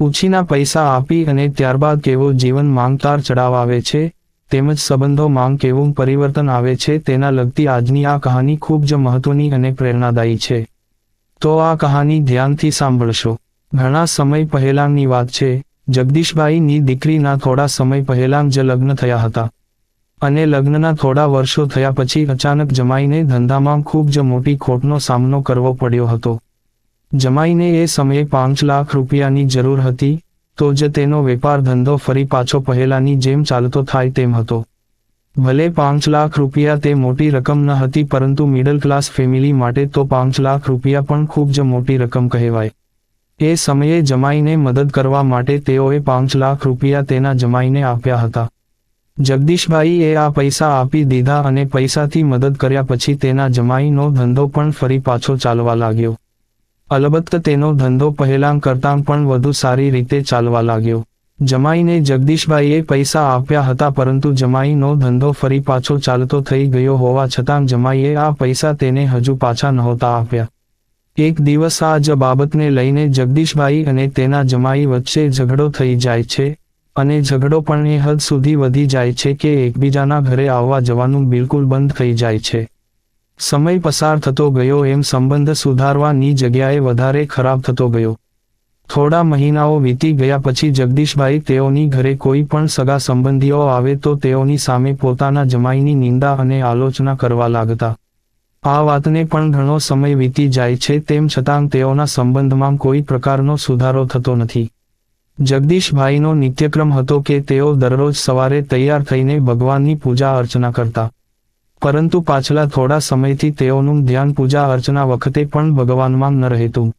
ઉછીના પૈસા આપી અને ત્યારબાદ કેવો જીવન માંગતાર ચડાવ આવે છે, તેમજ સંબંધો માંગ કેવું પરિવર્તન આવે છે તેના લગતી આજની આ કહાની ખૂબ જ મહત્વની અને પ્રેરણાદાયી છે. તો આ કહાની ધ્યાનથી સાંભળશો. ઘણા સમય પહેલાંની વાત છે, જગદીશભાઈની દીકરીના થોડા સમય પહેલાં જ લગ્ન થયા હતા. અને લગ્નના થોડા વર્ષો થયા પછી અચાનક જમાઈને ધંધામાં ખૂબ જ મોટી ખોટનો સામનો કરવો પડ્યો હતો. જમાઈને એ સમયે પાંચ લાખ રૂપિયાની જરૂર હતી, તો જ તેનો વેપાર ધંધો ફરી પાછો પહેલાની જેમ ચાલતો થાય તેમ હતો. ભલે પાંચ લાખ રૂપિયા તે મોટી રકમ ન હતી, પરંતુ મિડલ ક્લાસ ફેમિલી માટે તો પાંચ લાખ રૂપિયા પણ ખૂબ જ મોટી રકમ કહેવાય. એ સમયે જમાઈને મદદ કરવા માટે તેઓએ પાંચ લાખ રૂપિયા તેના જમાઈને આપ્યા હતા. જગદીશભાઈએ આ પૈસા આપી દીધા અને પૈસાથી મદદ કર્યા પછી તેના જમાઈનો ધંધો પણ ફરી પાછો ચાલવા લાગ્યો. અલબત્ત તેનો ધંધો પહેલાં કરતાં પણ વધુ સારી રીતે ચાલવા લાગ્યો. જમાઈને જગદીશભાઈએ પૈસા આપ્યા હતા પરંતુ જમાઈનો ધંધો ફરી પાછો ચાલતો થઈ ગયો હોવા છતાં જમાઈએ આ પૈસા તેને હજુ પાછા નહોતા આપ્યા. એક દિવસ આ જ બાબતને લઈને જગદીશભાઈ અને તેના જમાઈ વચ્ચે ઝઘડો થઈ જાય છે અને ઝઘડો પણ એ હદ સુધી વધી જાય છે કે એકબીજાના ઘરે આવવા જવાનું બિલકુલ બંધ થઈ જાય છે. સમય પસાર થતો ગયો, એમ સંબંધ સુધારવાની જગ્યાએ વધારે ખરાબ થતો ગયો. થોડા મહિનાઓ વીતી ગયા પછી જગદીશભાઈ તેઓની ઘરે કોઈ પણ સગા સંબંધીઓ આવે તો તેઓની સામે પોતાના જમાઈની નિંદા અને આલોચના કરવા લાગતા. આ વાતને પણ ઘણો સમય વીતી જાય છે, તેમ છતાં તેઓના સંબંધમાં કોઈ પ્રકારનો સુધારો થતો નથી. જગદીશભાઈનો નિત્યક્રમ હતો કે તેઓ દરરોજ સવારે તૈયાર થઈને ભગવાનની પૂજા અર્ચના કરતા. પરંતુ પાછલા થોડા સમયથી તેઓનું ધ્યાન પૂજા અર્ચના વખતે પણ ભગવાનમાં ન રહેતું.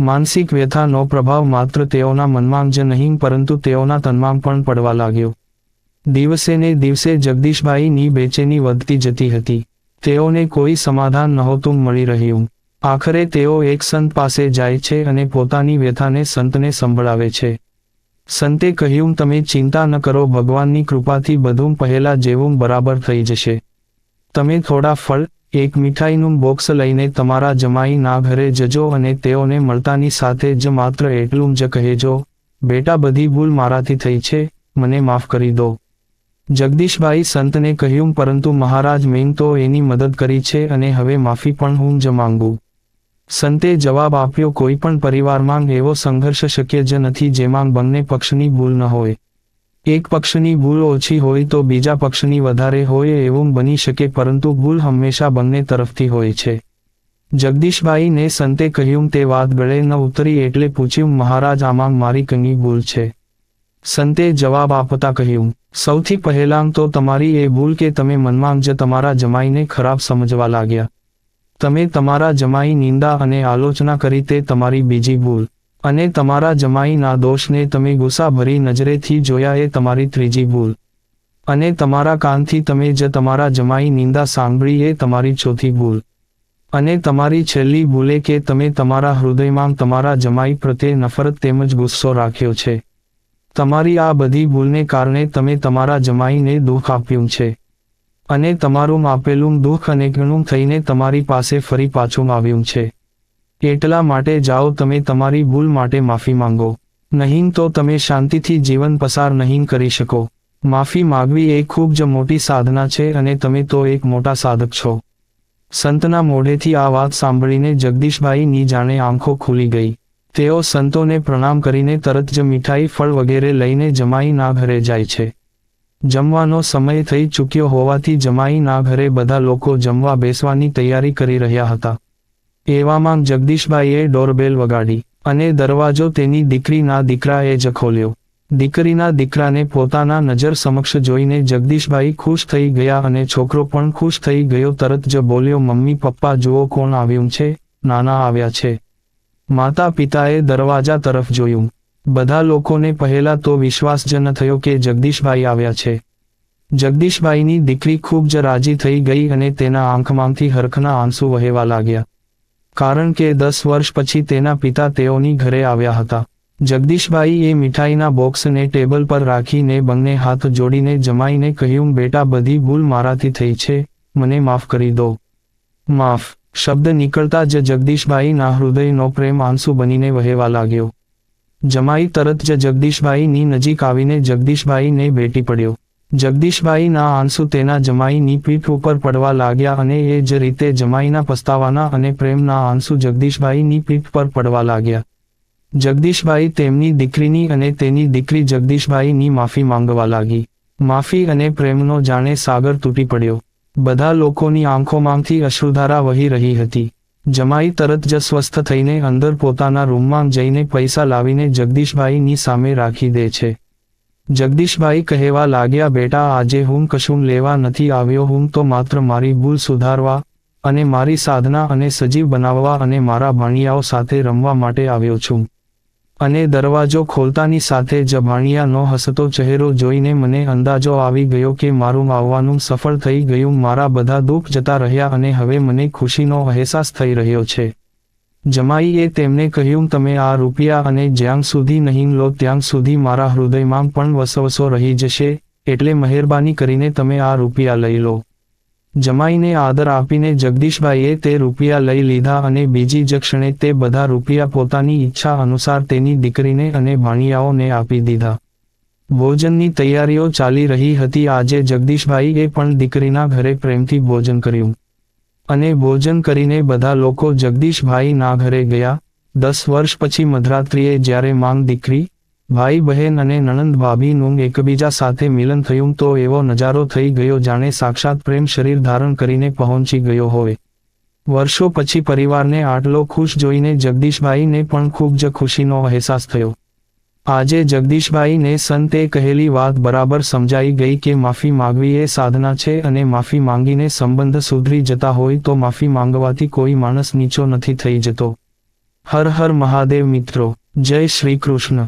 માનસિક વ્યથાનો પ્રભાવ માત્ર તેઓના મનમાં જ નહીં, પરંતુ તેઓના તનમાં પણ પડવા લાગ્યો. દિવસે ને દિવસે જગદીશભાઈની બેચેની વધતી જતી હતી. તેઓને કોઈ સમાધાન નહોતું મળી રહ્યું. આખરે તેઓ એક સંત પાસે જાય છે અને પોતાની વ્યથાને સંતને સંભળાવે છે. સંતે કહ્યું, તમે ચિંતા ન કરો, ભગવાનની કૃપાથી બધું પહેલા જેવું બરાબર થઈ જશે. તમે થોડા ફળ, એક મીઠાઈનું બોક્સ લઈને તમારા જમાઈના ઘરે જજો અને તેઓને મળતાની સાથે જ માત્ર એટલું જ કહેજો, બેટા, બધી ભૂલ મારાથી થઈ છે, મને માફ કરી દો. જગદીશભાઈ સંતને કહ્યું, પરંતુ મહારાજ મેં તો એની મદદ કરી છે અને હવે માફી પણ હું જ માંગુ. સંતે જવાબ આપ્યો, કોઈ પણ પરિવારમાં એવો સંઘર્ષ શક્ય જ નથી જેમાં બંને પક્ષની ભૂલ ન હોય. એક પક્ષની ભૂલ ઓછી હોય તો બીજા પક્ષની વધારે હોય એવું બની શકે પરંતુ ભૂલ હંમેશા બંને તરફથી હોય છે. જગદીશભાઈને સંતે કહ્યું, તે વાત ગળે ન ઉતરી એટલે પૂછ્યું, મહારાજ, આમાં મારી કંઈ ભૂલ છે? સંતે જવાબ આપતા કહ્યું, સૌથી પહેલાં તો તમારી એ ભૂલ કે તમે મનમાં જ તમારા જમાઈને ખરાબ સમજવા લાગ્યા. તમે તમારા જમાઈ નિંદા અને આલોચના કરી તે તમારી બીજી ભૂલ. અને તમારા જમાઈના દોષને તમે ગુસ્સાભરી નજરેથી જોયા એ તમારી ત્રીજી ભૂલ. અને તમારા કાનથી તમે જ તમારા જમાઈ નિંદા સાંભળી એ તમારી ચોથી ભૂલ. અને તમારી છેલ્લી ભૂલે કે તમે તમારા હૃદયમાં તમારા જમાઈ પ્રત્યે નફરત તેમજ ગુસ્સો રાખ્યો છે. તમારી આ બધી ભૂલને કારણે તમે તમારા જમાઈને દુઃખ આપ્યું છે. અને તમારું આપેલું દુઃખ અને ઘણું થઈને તમારી પાસે ફરી પાછું આવ્યું છે. એટલા માટે જાઓ તમે તમારી ભૂલ માટે માફી માંગો. નહીં તો તમે શાંતિથી જીવન પસાર નહીં કરી શકો. માફી માગવી એ ખૂબ જ મોટી સાધના છે અને તમે તો એક મોટા સાધક છો. સંતના મોઢેથી આ વાત સાંભળીને જગદીશભાઈની જાણે આંખો ખુલી ગઈ. તેઓ સંતોને પ્રણામ કરીને તરત જ મીઠાઈ, ફળ વગેરે લઈને જમાઈના ઘરે જાય છે. જમવાનો સમય થઈ ચૂક્યો હોવાથી જમાઈના ઘરે બધા લોકો જમવા બેસવાની તૈયારી કરી રહ્યા હતા. એવામાં જગદીશભાઈએ ડોરબેલ વગાડી અને દરવાજો તેની દીકરીના દીકરાએ જ ખોલ્યો. દીકરીના દીકરાને પોતાના નજર સમક્ષ જોઈને જગદીશભાઈ ખુશ થઈ ગયા અને છોકરો પણ ખુશ થઈ ગયો તરત જ બોલ્યો, મમ્મી, પપ્પા, જુઓ કોણ આવ્યું છે? નાના આવ્યા છે. માતા પિતાએ દરવાજા તરફ જોયું. બધા લોકોને પહેલા તો વિશ્વાસ જ ન થયો કે જગદીશભાઈ આવ્યા છે. જગદીશભાઈની દીકરી ખૂબ જ રાજી થઈ ગઈ અને તેના આંખમાંથી હરખના આંસુ વહેવા લાગ્યા. કારણ કે દસ વર્ષ પછી તેના પિતા તેઓની ઘરે આવ્યા હતા. જગદીશભાઈ એ મીઠાઈના બોક્સને ટેબલ પર રાખીને બંને હાથ જોડીને જમાઈને કહ્યું, બેટા, બધી ભૂલ મારાથી થઈ છે. મને માફ કરી દો. માફ? શબ્દ નીકળતા જ જગદીશભાઈના હૃદયનો પ્રેમ આંસુ બનીને વહેવા લાગ્યો. જમાઈ તરત જ જગદીશભાઈની નજીક આવીને જગદીશભાઈને ભેટી પડ્યો. જગદીશભાઈના આંસુ તેના જમાઈની પીઠ ઉપર પડવા લાગ્યા અને એ જ રીતે જમાઈના પસ્તાવાના અને પ્રેમના આંસુ જગદીશભાઈની પીઠ પર પડવા લાગ્યા. જગદીશભાઈ તેમની દીકરીની અને તેની દીકરી જગદીશભાઈની માફી માંગવા લાગી. માફી અને પ્રેમનો જાણે સાગર તૂટી પડ્યો. બધા લોકોની આંખોમાંથી અશ્રુધારા વહી રહી હતી. જમાઈ તરત જ સ્વસ્થ થઈને અંદર પોતાના રૂમમાં જઈને પૈસા લાવીને જગદીશભાઈની સામે રાખી દે છે. જગદીશભાઈ કહેવા લાગ્યા, બેટા, આજે હું કશું લેવા નથી આવ્યો, હું તો માત્ર મારી ભૂલ સુધારવા અને મારી સાધના અને સજીવ બનાવવા અને મારા ભાણિયાઓ સાથે રમવા માટે આવ્યો છું. અને દરવાજો ખોલતાની સાથે જ ભાણિયાનો હસતો ચહેરો જોઈને મને અંદાજો આવી ગયો કે મારું આવવાનું સફળ થઈ ગયું, મારા બધા દુઃખ જતા રહ્યા અને હવે મને ખુશીનો અહેસાસ થઈ રહ્યો છે. જમાઈએ તેમને કહ્યું, તમે આ રૂપિયા અને જ્યાં સુધી નહીં લો, ત્યાં સુધી મારા હૃદયમાં પણ વસવસો રહી જશે, એટલે મહેરબાની કરીને તમે આ રૂપિયા લઈ લો. જમાઈને આદર આપીને જગદીશભાઈએ તે રૂપિયા લઈ લીધા અને બીજી જ ક્ષણે તે બધા રૂપિયા પોતાની ઈચ્છા અનુસાર તેની દીકરીને અને ભાણિયાઓને આપી દીધા. ભોજનની તૈયારીઓ ચાલી રહી હતી. આજે જગદીશભાઈએ પણ દીકરીના ઘરે પ્રેમથી ભોજન કર્યું. અને ભોજન કરીને બધા લોકો જગદીશભાઈના ઘરે ગયા. દસ વર્ષ પછી મધરાત્રિએ જ્યારે માંગ દીકરી, ભાઈ બહેન અને નણંદ ભાભીનું એકબીજા સાથે મિલન થયું તો એવો નજારો થઈ ગયો જાણે સાક્ષાત પ્રેમ શરીર ધારણ કરીને પહોંચી ગયો હોય. વર્ષો પછી પરિવારને આટલો ખુશ જોઈને જગદીશભાઈને પણ ખૂબ જ ખુશીનો અહેસાસ થયો. આજે જગદીશભાઈને સંતે કહેલી વાત બરાબર સમજાઈ ગઈ કે માફી માંગવી એ સાધના છે અને માફી માંગીને સંબંધ સુધરી જતા હોય તો માફી માંગવાથી કોઈ માણસ નીચો નથી થઈ જતો. હર હર મહાદેવ મિત્રો, જય શ્રી કૃષ્ણ.